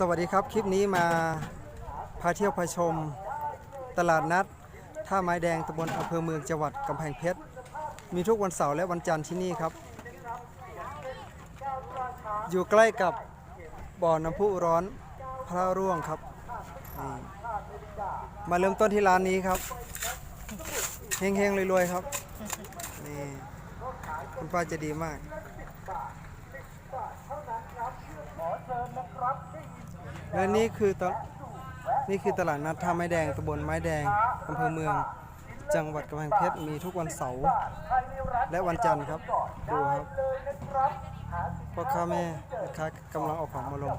สวัสดีครับ คลิปนี้มาพาเที่ยวพาชม ตลาดนัด ท่าไม้แดงตำบลอำเภอเมืองจังหวัดกำแพงเพชร มีทุกวันเสาร์และวันจันทร์ที่นี่ครับ อยู่ใกล้กับบ่อน้ำพุร้อนพระร่วงครับ มาเริ่มต้นที่ร้านนี้ครับเฮงๆรวยๆครับนี่คุณป้าจะดีมาก และนี่คือตนี่คือตลาดนัดท่าไม้แดงตำบลไม้แดงอำเภอเมือง จังหวัดกำแพงเพชรมีทุกวันเสาร์และวันจันทร์ครับดูครับพ่อค้าแม่ค้ากำลังเอาของมาลง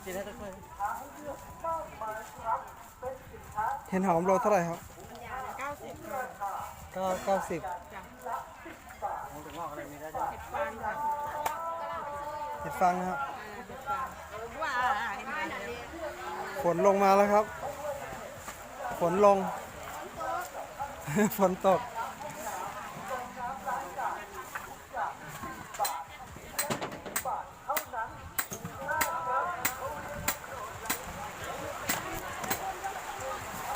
เอาหนุ่มจีนให้ทุกคนทางให้เลือกมากมายครับเป็นสินค้าเห็นหอมโลเท่าไหร่ครับเก้าสิบค่ะก็เก้าสิบผมถึงว่าอะไรมีได้จ้ะเห็ดฟางค่ะเห็ดฟังนะครับว้าเห็นไหมฝนลงมาแล้วครับ ฝนลง ฝนตก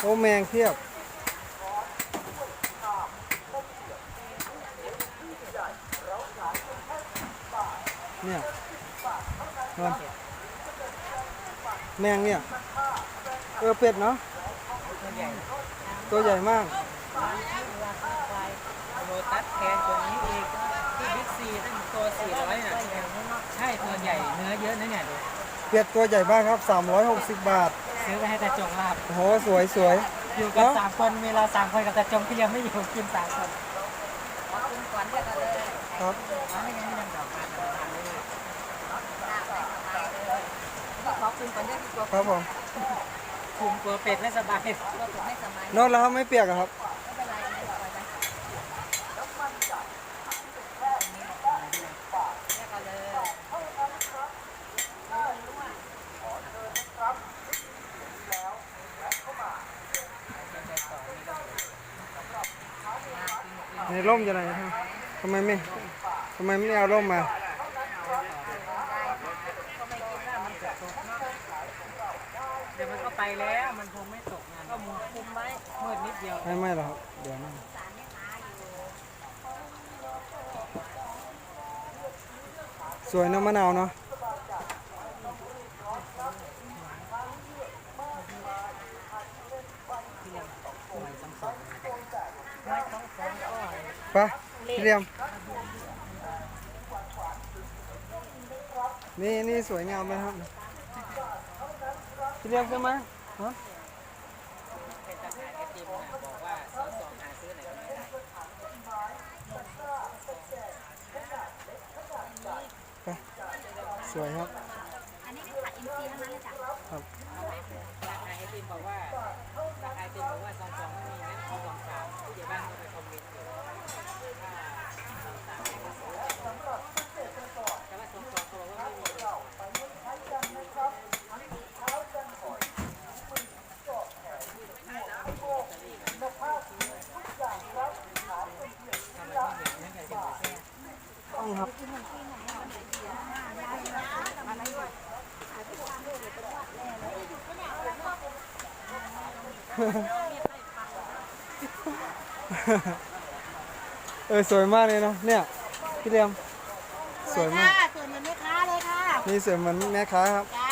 โอ้แมงเพียบ เนี่ยนอนแมงเนี่ย เออเป็ดเนาะ ตัวใหญ่ตัวใหญ่มากร้านที่ราคาควายโลตัสแพงกว่านี้อีกที่บิ๊กซีตั้งตัวสี่ร้อยน่ะใช่ตัวใหญ่เนื้อเยอะนะเนี่ยดูเป็ดตัวใหญ่มากครับ 360 บาท ซื้อไปให้ตาจงลาบโอ้โหสวยสวยอยู่กันเนาะสามคนมีเราสามคนกับตาจงที่ยังไม่อยู่กินสามคนครับร้านนี้ยังยังดอกมาแต่ทานไม่ได้ขอคุณก่อนได้ดีกว่าครับผมคุมตัวเป็ดและสบายเราถูกให้สมัยนอกแล้วครับไม่เปียกอะครับ ไม่เป็นไรไม่ต่อไปเรียกกันเลย ใน ร่มจะไหนครับทำไมไม่ทำไมไม่เอาร่มมาเดี๋ยวมันก็ไปแล้ว มันคงไม่ตกงานก็มุมคุมไว้มืดนิดเดียว ไม่ไม่หรอกครับเดี๋ยวนะสวยนะมะนาวเนาะ ไปพี่เรียม นี่นี่สวยงามไหมครับพี่เรียมใช่ไหมฮะเป็นทหารกระจิมนะบอกว่าสอสอหาซื้อไหนก็ไม่ได้ไปสวยครับ อันนี้ก็ผัดอินทรีย์ทั้งนั้นเลยจ้ะครับราคาไอติมบอกว่าราคาไอติมบอกว่าสองสองไม่มีนะสองสองสามผู้ใหญ่บ้านก็ไปคอมเมนต์อยู่ว่าสองสามไม่ซื้อแต่ว่าสองสองเขาบอกว่าไม่มี ต้องครับ เออสวยมากเลยเนาะเนี่ยพี่เรียม สวยมากส่วนเหมือนแม่ค้าเลยค่ะนี่สวยเหมือนแม่ค้าครับจ้า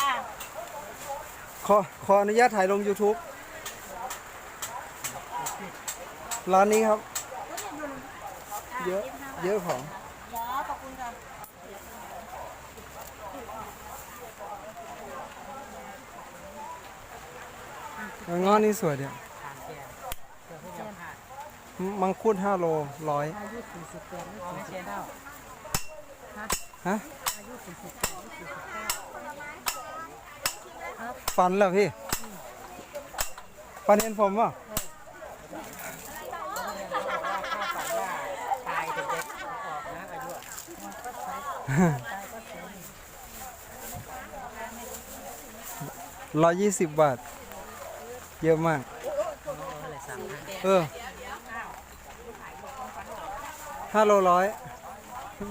ขอขออนุญาตถ่ายลง YouTube ร้านนี้ครับ เยอะเยอะของ จ้าขอบคุณค่ะ งอนนี่สวยเดียวมังคุด5โลร้อยอายุสี่สิบแปดหรือสี่สิบเก้าฮะอายุสี่สิบแปดหรือสี่สิบเก้าฟันเหรอพี่ฟันเห็นผมป่ะร้อยยี่สิบบาท เยอะมาก เออห้าโลร้อย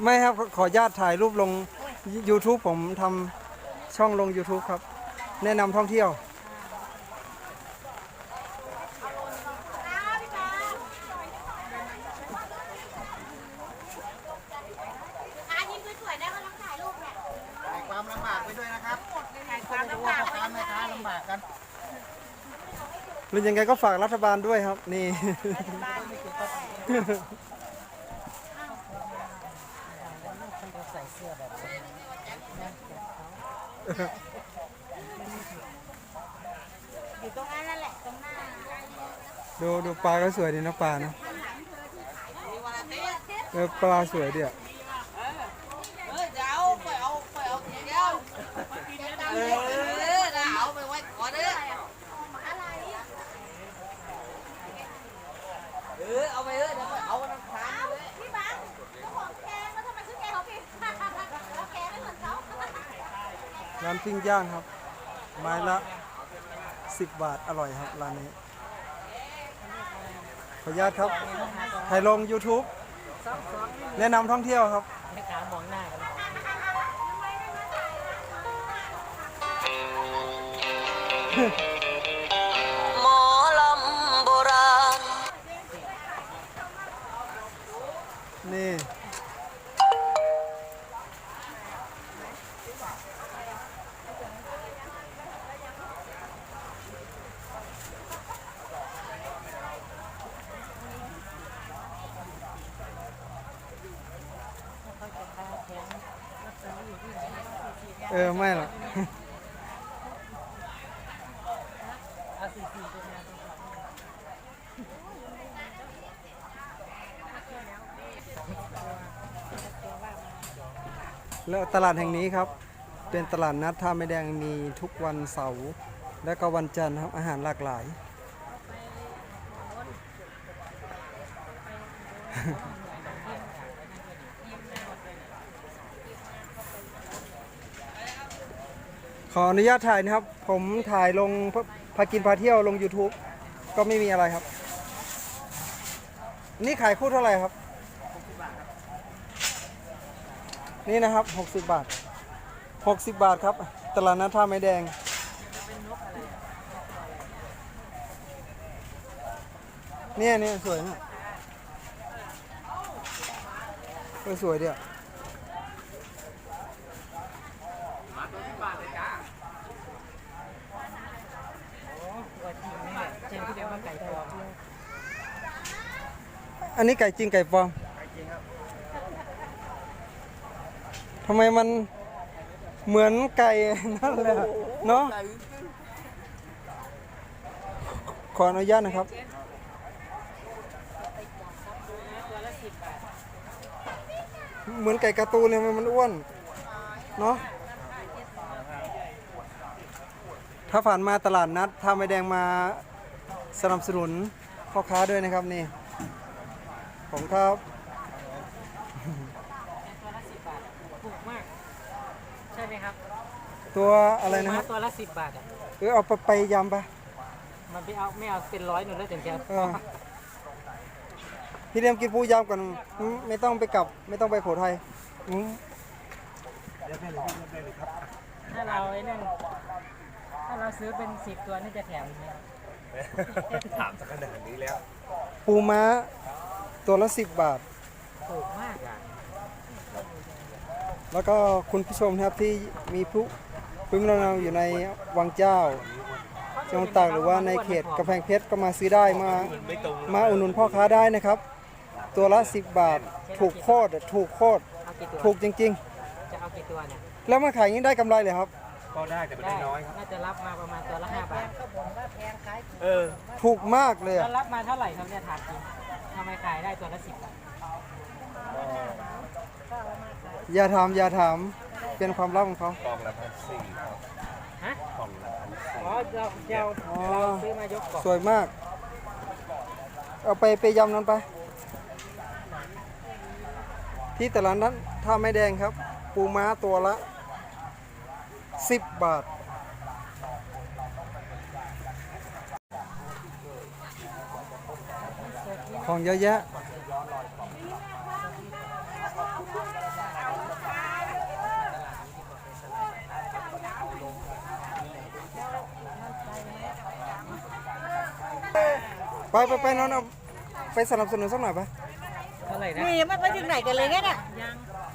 ไม่ครับขออนุญาตถ่ายรูปลง YouTube ผมทำช่องลง YouTube ครับ แนะนำท่องเที่ยว อายิ้มสวยๆได้ก็ต้องถ่ายรูปเนี่ย ถ่ายความลำบากไปด้วยนะครับ ถ่ายความลำบาก พ่อค้าแม่ค้าลำบากกัน หรือยังไงก็ฝากรัฐบาลด้วยครับ นี่ ใส่เสื้อแบบนี้อยู่ตรงนั้นนั่นแหละตรงหน้าดูดูปลาก็สวยดีนะปลานะเออปลาสวยดีอะเออจะเอาไปเอาไปเอาทีเดียวเออนะเอาไปไว้ก่อนเด้อเออเอาไปเออเดี๋ยวไปเอาน้ำค้างเลย พี่บังเจ้าของแกงแล้วทำไมซื้อแกงเขาพี่แล้วแกงไม่เหมือนเขา ร้านปิ้งย่างครับ ไม้ละ 10 บาทอร่อยครับร้านนี้ ขออนุญาตครับถ่ายลง YouTube แนะนำท่องเที่ยวครับแม่ค้ามองหน้ากันห แล้วตลาดแห่งนี้ครับ เป็นตลาดนัดท่าไม้แดงมีทุกวันเสาร์และก็วันจันทร์ครับอาหารหลากหลาย ขออนุญาตถ่ายนะครับ ผมถ่ายลงพพากินพาเที่ยวลง YouTube ก็ไม่มีอะไรครับ นี่ขายคู่เท่าไหร่ครับ นี่นะครับ 60 บาท 60 บาทครับ ตลาดนัดท่าไม้แดง เนี่ยเนี่ยสวยนะเออสวยเดียว วันที่แม่เจนที่เรียกว่าไก่ทอง อันนี้ไก่จริงไก่ปลอมทำไมมันเหมือนไก่นั่นเลยอะเนาะขออนุญาตนะครับ เหมือนไก่กร์ตูนเลยมมันอ้วน เนาะถ้าผ่านมาตลาดนัดท่าไม้แดงมาสนับสนุนพ่อค้าด้วยนะครับนี่ ผมครับตัวละสิบบาทถูกมาก ใช่ไหมครับตัวอะไรนะครับตัวละสิบบาทอะเออเอาไปไปยำไปมันไม่เอาไม่เอาเป็นร้อยหนึ่งแล้วถึงจะเออพี่เรียมกินปูยำก่อนอืมไม่ต้องไปกลับ ไม่ต้องไปโขทัยอืมถ้าเราไอ้นั่นถ้าเราซื้อเป็นสิบตัวนี่จะแถมไหมปูม้า ตัวละสิบบาท ถูกมากอะแล้วก็คุณผู้ชมนะครับที่มีผู้พึ่งเราอยู่ในวังเจ้าจังหวัดตากหรือว่าในเขตกำแพงเพชรก็มาซื้อได้มา มาอุดหนุนพ่อค้าได้นะครับ ตัวละ 10 บาท ถูกโคตรถูกโคตรเอากี่ตัวถูกจริง จะเอากี่ตัวเนี่ยๆ แล้วมาขายอย่างนี้ได้กำไรเลยครับได้น่าจะรับมาประมาณตัวละห้าบาทถูกมากเลยแล้อะวรับมาเท่าไหร่ครับเนี่ยถามจริง ทำไมขายได้ตัวละสิบบาทอย่าถามอย่าถามเป็นความลับของเขา กล่องละพันสี่ครับฮะกล่องละพันสี่อ๋อเราเราอ๋อ เราซื้อมายกกล่องสวยมาก เอาไปไปยำนั้นไป ที่ตลาดนั้นท่าไม้แดงครับ ปูม้าตัวละ 10 บาท ของเยอะแยะไปไปไปนอนเอาไปสนับสนุนสักหน่อยไปเท่าไหร่นะนี่มันไปถึงไหนกันเลยเนี่ยน่ะ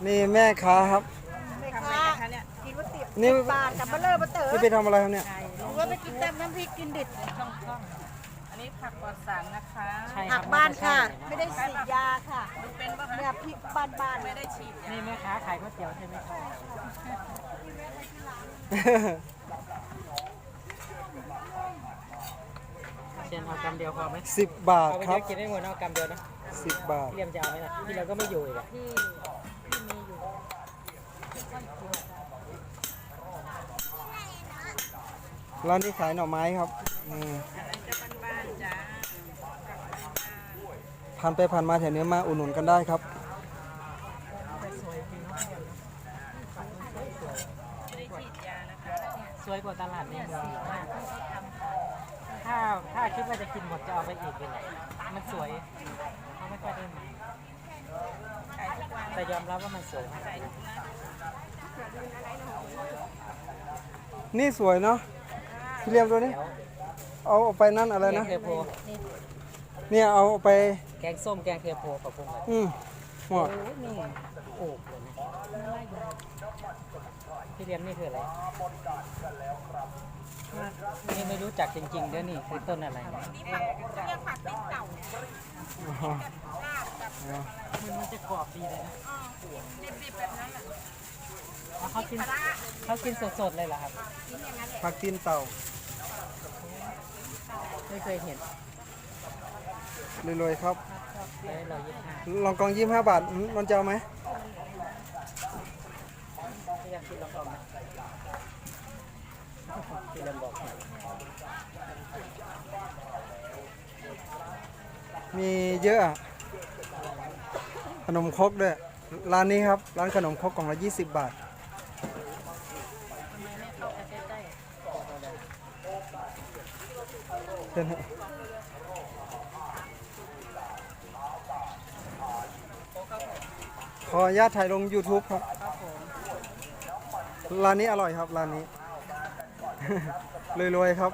นี่แม่ค้าครับทำไมกันคะเนี่ยกินก๋วยเตี๋ยวนี่บาทกับเบลเลอร์เบลเต๋อนี่ไปทำอะไรครับเนี่ยผมว่าไปกินแต่น้ำพริกกินดิบอัน นี้ผักปลอดสารนะคะใช่คหัรับกบ้านค่ะใช่ไม่ได้ฉีดยาค่ะดูเป็นปะคะเนี่ยพริกบ้านบ้านๆไม่ได้ฉีดยานี่แม่ค้าขายก๋วยเตี๋ยวใช่ไหมครับเชนเอากำเดียวพอไหมสิบบาทเอาไปคเยรับอะกินได้หมดเอากำเดียวนะสิบบาท พี่เรียมจะเอาไหมล่ะพี่เราก็ไม่อยู่อีกอะร้านนี้ขายหน่อไม้ครับนี่ บ้านๆจ้า ผ่านไปผ่านมาแถวนี้มาอุดหนุนกันได้ครับ สวยกว่าตลาดในเมืองมากถ้าถ้าคิดว่าจะกินหมดจะเอาไปอีกเลยมันสวยเขาไม่ค่อยได้มาแต่ยอมรับว่ามันสวยมากนี่สวยเนาะพี่เลียมตัวนี้ เอาเอาไปนั่นอะไรแกงนะ เทโพ เนี่ยเอาไปแกงส้มแกงเทโพกับพวกมันอืมหมดนี่โอ้เลยนะพี่เรียมนี่คืออะไรนี่ไม่รู้จักจริงๆเด้อนี่คือต้นอะไรเนี่ยเรียกผักติ้งเต่าอ๋อมันมันจะกรอบดีเลยนะดิบๆแบบนั้นแหละอ๋อเขากินเขากินสดๆเลยเหรอครับผักตีนเต่า ไม่เคยเห็น รวยๆครับเลยเรายี่ห้าลองกองยี่ห้าบาทอืมมันจะเอาไหมพี่ยังคิดลองกองไหมพี่เรียมบอกหน่อยมีเยอะอะขนมครกด้วย ร้านนี้ครับ ร้านขนมครกกล่องละ20 บาทเชิญฮะข ออนุญาตถ่ายลง YouTube ครับร้านนี้อร่อยครับ ร้านนี้ รวยๆครับ